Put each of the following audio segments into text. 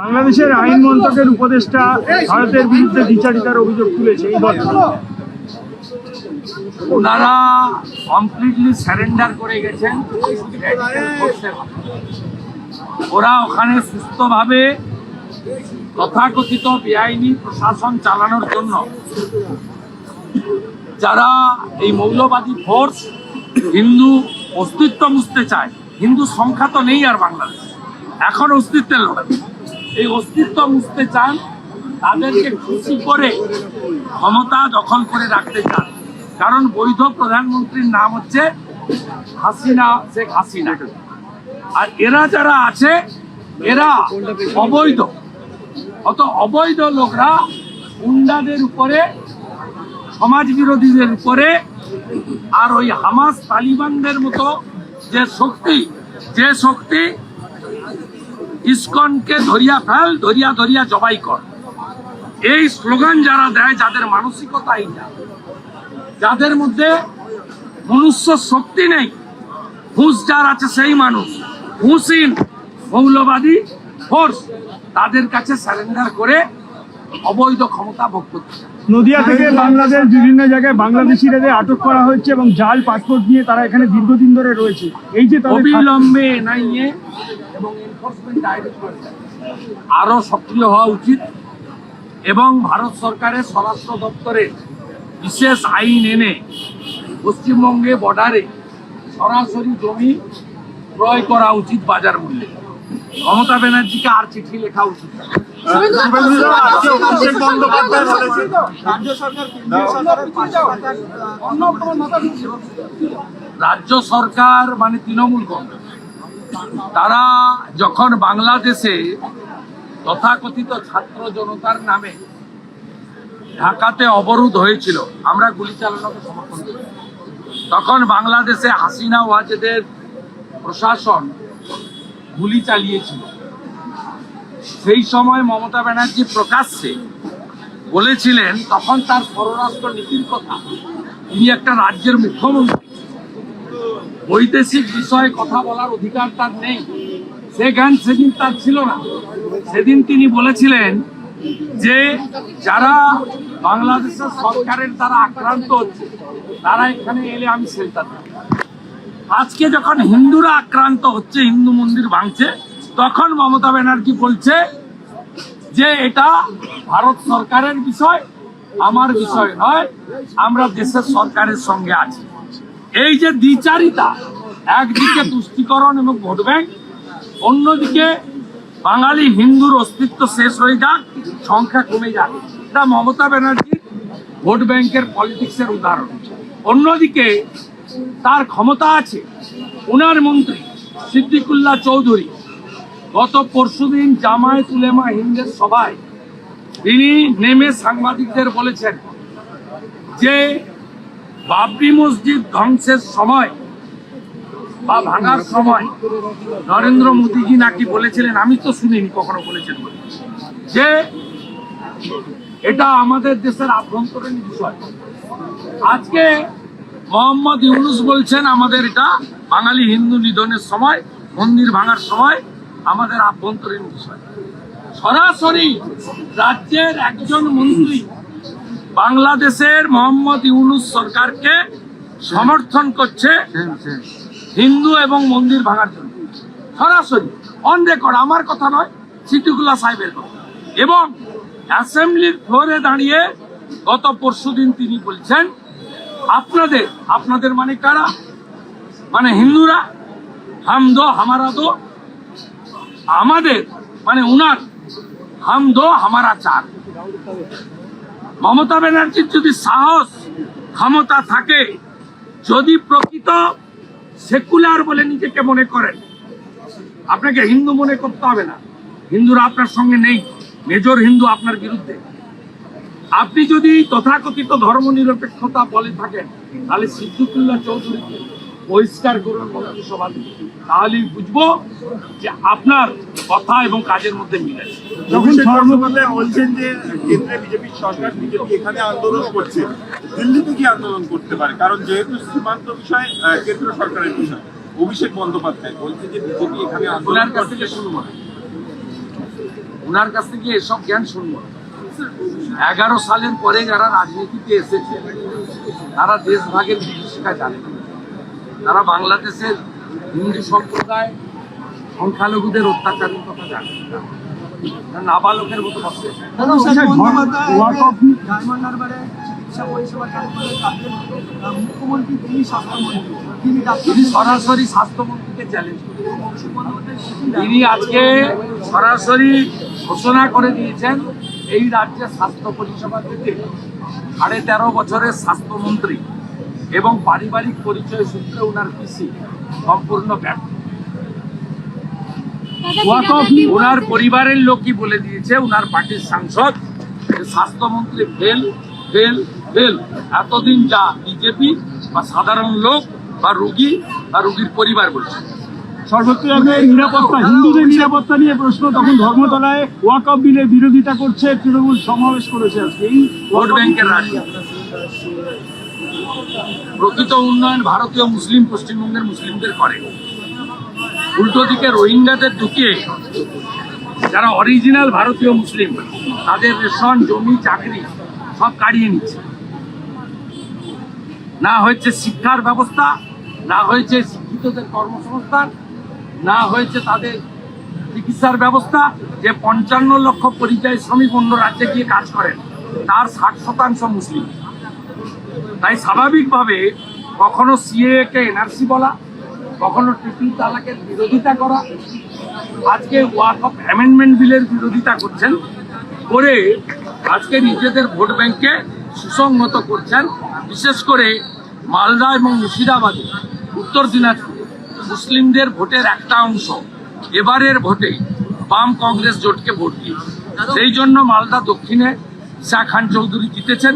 বাংলাদেশের আইন মন্ত্রকের উপদেষ্টা ভারতের বিরুদ্ধে দ্বিচারিতার অভিযোগ তুলেছে এই দল ওনারা কমপ্লিটলি স্যারেন্ডার করে গেছেন। ওরা ওখানে সুস্থভাবে তথাকথিত বেআইনি প্রশাসন চালানোর জন্য যারা এই মৌলবাদী ফোর্স হিন্দু অস্তিত্ব মুছতে চায়, হিন্দু সংখ্যা তো নেই আর বাংলাদেশ। এখন অস্তিত্বের লড়াই। এই অস্তিত্ব মুছতে চান, তাদেরকে খুশি করে ক্ষমতা দখল করে রাখতে চান। কারণ বৈধ প্রধানমন্ত্রীর নাম হচ্ছে হাসিনা, শেখ হাসিনা। আর এরা যারা আছে, এরা অবৈধ। অত অবৈধ লোকরা গুন্ডাদের উপরে সমাজ বিরোধীদের উপরে, আর ওই হামাস তালিবানদের মতো যে শক্তি যে শক্তি ইসকনকে ধরিয়া ফেল, ধরিয়া ধরিয়া জবাই কর। এই স্লোগান যারা দেয়, যাদের মানসিকতা এইটা যাদের মধ্যে মনুষ্য শক্তি নেই, হুঁশ যার আছে সেই মানুষ। হুঁসিন মৌলবাদী ফোর্স তাদের কাছে স্যারেন্ডার করে অবৈধ ক্ষমতা ভোগ করছে। নদিয়া থেকে বাংলাদেশ বিভিন্ন জায়গায় বাংলাদেশিদের আটক করা হচ্ছে এবং জাল পাসপোর্ট নিয়ে তারা এখানে দীর্ঘদিন ধরে রয়েছে। এই যে অবিলম্বে এনআইএ এবং এনফোর্সমেন্ট ডাইরেক্টরেট আরও সক্রিয় হওয়া উচিত এবং ভারত সরকারের স্বরাষ্ট্র দপ্তরের বিশেষ আইন এনে পশ্চিমবঙ্গে বর্ডারে সরাসরি জমি ক্রয় করা উচিত বাজার মূল্যে। মমতা ব্যানার্জিকে আর চিঠি লেখা উচিত রাজ্য সরকার মানে তৃণমূল কংগ্রেস। তারা যখন বাংলাদেশে তথাকথিত ছাত্র জনতার নামে ঢাকাতে অবরোধ হয়েছিল আমরা গুলি চালানোকে সমর্থন করি। তখন বাংলাদেশে হাসিনা ওয়াজেদের প্রশাসন গুলি চালিয়েছিল। সেই সময় মমতা ব্যানার্জি প্রকাশ্যে বলেছিলেন, তখন তার পররাষ্ট্র নীতির কথা। তিনি একটা রাজ্যের মুখ্যমন্ত্রী। বৈদেশিক বিষয়ে কথা বলার অধিকার তার নেই। সে জ্ঞান সেদিন তার ছিল না। সেদিন তিনি বলেছিলেন যে, যারা বাংলাদেশের সরকারের দ্বারা আক্রান্ত হচ্ছে, তারা এখানে এলে আমি সেলটার দেব। আজকে যখন হিন্দুরা আক্রান্ত হচ্ছে, হিন্দু মন্দির ভাঙছে তখন মমতা ব্যানার্জি বলছে যে এটা ভারত সরকারের বিষয়, আমার বিষয় নয়, আমরা দেশের সরকারের সঙ্গে আছি। এই যে দ্বিচারিতা, একদিকে তুষ্টিকরণ এবং ভোট ব্যাংক, অন্যদিকে বাঙালি হিন্দুর অস্তিত্ব শেষ হয়ে যাক, সংখ্যা কমে যাক। এটা মমতা ব্যানার্জির ভোট ব্যাংকের পলিটিক্সের উদাহরণ। অন্যদিকে তার ক্ষমতা আছে ওনার মন্ত্রী সিদ্দিকুল্লাহ চৌধুরী গত পরশুদিন জামায়াত উলেমা হিন্দের সভায় তিনি নেমে সাংবাদিকদের বলেছেন যে বাবরি মসজিদ ধ্বংসের সময় বা ভাঙার সময় নরেন্দ্র মোদীজি নাকি বলেছিলেন, আমি তো শুনিনি, কখনো বলেছেন যে এটা আমাদের দেশের আভ্যন্তরীণ বিষয়। আজকে মোহাম্মদ ইউনুস বলছেন, আমাদের এটা বাঙালি হিন্দু নিধনের সময়, মন্দির ভাঙার সময় আমাদের আভ্যন্তরীণ বিষয়। সরাসরি রাজ্যের একজন মন্ত্রী বাংলাদেশের মোহাম্মদ ইউনুস সরকারকে সমর্থন করছে হিন্দু এবং মন্দির ভাঙার জন্য। সরাসরি অন রেকর্ড আমার কথা নয় সিদ্দিকুল্লাহ সাহেবের কথা। এবং অ্যাসেম্বলির ফ্লোরে দাঁড়িয়ে গত পরশুদিন তিনি বলছেন আপনাদের আপনাদের মানে কারা? মানে হিন্দুরা হাম দো হামারা দো আমাদের মানে উনার হাম দো, হামারা চার। মমতা ব্যানার্জির যদি সাহস, ক্ষমতা থাকে, যদি প্রকৃত সেকুলার বলে নিজেকে মনে করেন, আপনাকে হিন্দু মনে করতে হবে না। হিন্দুরা আপনার সঙ্গে নেই, মেজর হিন্দু আপনার বিরুদ্ধে। আপনি যদি তথাকথিত ধর্ম নিরপেক্ষতা বলে থাকেন, তাহলে সিদ্দিকুল্লাহ চৌধুরীকে বহিষ্কার করুন মন্ত্রিসভা। তাহলেই বুঝব যে আপনার কথা এবং কাজের মধ্যে মিল আছে যখন অভিষেক ধর্ম বন্দ্যোপাধ্যায় বলছেন যে কেন্দ্রে বিজেপির সরকার বিজেপি এখানে আন্দোলন করছে দিল্লিতে কি আন্দোলন করতে পারে কারণ যেহেতু সীমান্ত বিষয় কেন্দ্র সরকারের বিষয় অভিষেক বন্দ্যোপাধ্যায় বলছে যে বিজেপি এখানে আন্দোলন কাছ থেকে শুরু করে ওনার কাছ থেকে এসব জ্ঞান শুনব না। এগারো সালের পরে যারা রাজনীতিতে এসেছে তারা দেশভাগের বিভীষিকা জানে না। তারা বাংলাদেশের হিন্দু সম্প্রদায় সংখ্যালঘুদের অত্যাচারের কথা জানে না। নাবালকের মতো বসে মুখ্যমন্ত্রী তিনি স্বাস্থ্যমন্ত্রী তিনি সরাসরি স্বাস্থ্যমন্ত্রীকে চ্যালেঞ্জ তিনি আজকে সরাসরি ঘোষণা করে দিয়েছেন এই রাজ্যে স্বাস্থ্য পরিষেবা দিতে সাড়ে তেরো বছরের স্বাস্থ্যমন্ত্রী এবং পারিবারিক পরিচয় সূত্রে ওনার পিসি সম্পূর্ণ ব্যর্থ। ওনার পরিবারের লোকই বলে দিয়েছে ওনার পার্টির সাংসদ স্বাস্থ্যমন্ত্রী ফেল ফেল ফেল এতদিন যা বিজেপি বা সাধারণ লোক বা রুগী বা রুগীর পরিবার বলছে। সর্বত্র নিরাপত্তা হিন্দুদের নিরাপত্তা নিয়ে প্রশ্ন তখন ধর্মতলায় ওয়াকফ বিলের বিরোধিতা করছে তৃণমূল সমাবেশ করেছে আজকে। এই ভোট ব্যাংকের প্রকৃত উন্নয়ন ভারতীয় মুসলিম পশ্চিমবঙ্গের মুসলিমদের করে। উল্টো দিকে রোহিঙ্গাদের ঢুকিয়ে যারা অরিজিনাল ভারতীয় মুসলিম, তাদের রেশন, জমি, চাকরি সব কাড়িয়ে নিচ্ছে। না হয়েছে শিক্ষার ব্যবস্থা, না হয়েছে শিক্ষিতদের কর্মসংস্থান, না হয়েছে তাদের চিকিৎসার ব্যবস্থা। যে পঞ্চান্ন লক্ষ পরিযায়ী শ্রমিক অন্য রাজ্যে গিয়ে কাজ করেন, তার ষাট শতাংশ মুসলিম। তাই স্বাভাবিকভাবে কখনো সিএ কে এনআরসি বলা কখনো ট্রিপল তালাকের বিরোধিতা করা, আজকে ওয়াক অফ অ্যামেন্ডমেন্ট বিলের বিরোধিতা করছেন, করে আজকে নিজেদের ভোট ব্যাংকে সুসংহত করছেন, বিশেষ করে মালদা এবং মুর্শিদাবাদে, উত্তর দিনাজপুরে, মুসলিমদের ভোটের একটা অংশ, এবারের ভোটে বাম কংগ্রেস জোটকে ভোট দিয়ে সেই জন্য মালদা দক্ষিণে ঈশা খান চৌধুরী জিতেছেন,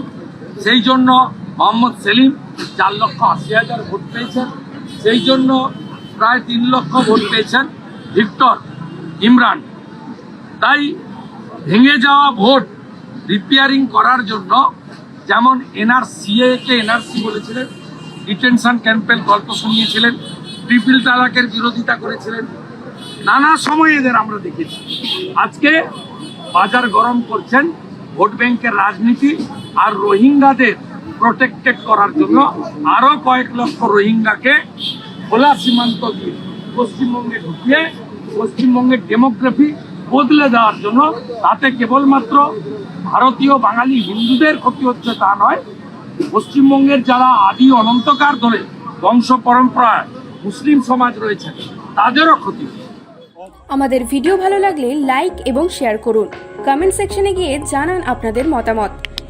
সেই জন্য মোহাম্মদ সেলিম চার লক্ষ আশি হাজার ভোট পেয়েছেন। সেই জন্য প্রায় তিন লক্ষ ভোট পেয়েছেন ভিক্টর, ইমরান। তাই ভেঙে যাওয়া ভোট রিপেয়ারিং করার জন্য যেমন এনআরসিএ কে এনআরসি বলেছিলেন, ডিটেনশন ক্যাম্পের গল্প শুনিয়েছিলেন, ট্রিপল তালাকের বিরোধিতা করেছিলেন, নানা সময় এদের আমরা দেখেছি। আজকে বাজার গরম করছেন, ভোট ব্যাংকের রাজনীতি আর রোহিঙ্গাদের প্রোটেক্টেড করার জন্য আরও কয়েক লক্ষ রোহিঙ্গাকে খোলা সীমান্ত দিয়ে পশ্চিমবঙ্গে ঢুকিয়ে পশ্চিমবঙ্গের ডেমোগ্রাফি বদলে দেওয়ার জন্য তাতে কেবলমাত্র ভারতীয় বাঙালি হিন্দুদের ক্ষতি হচ্ছে তা নয়। পশ্চিমবঙ্গের যারা আদি অনন্তকার ধরে বংশ পরম্পরায় মুসলিম সমাজ রয়েছে, তাদেরও ক্ষতি। আমাদের ভিডিও ভালো লাগলে লাইক এবং শেয়ার করুন। কমেন্ট সেকশনে গিয়ে জানান আপনাদের মতামত।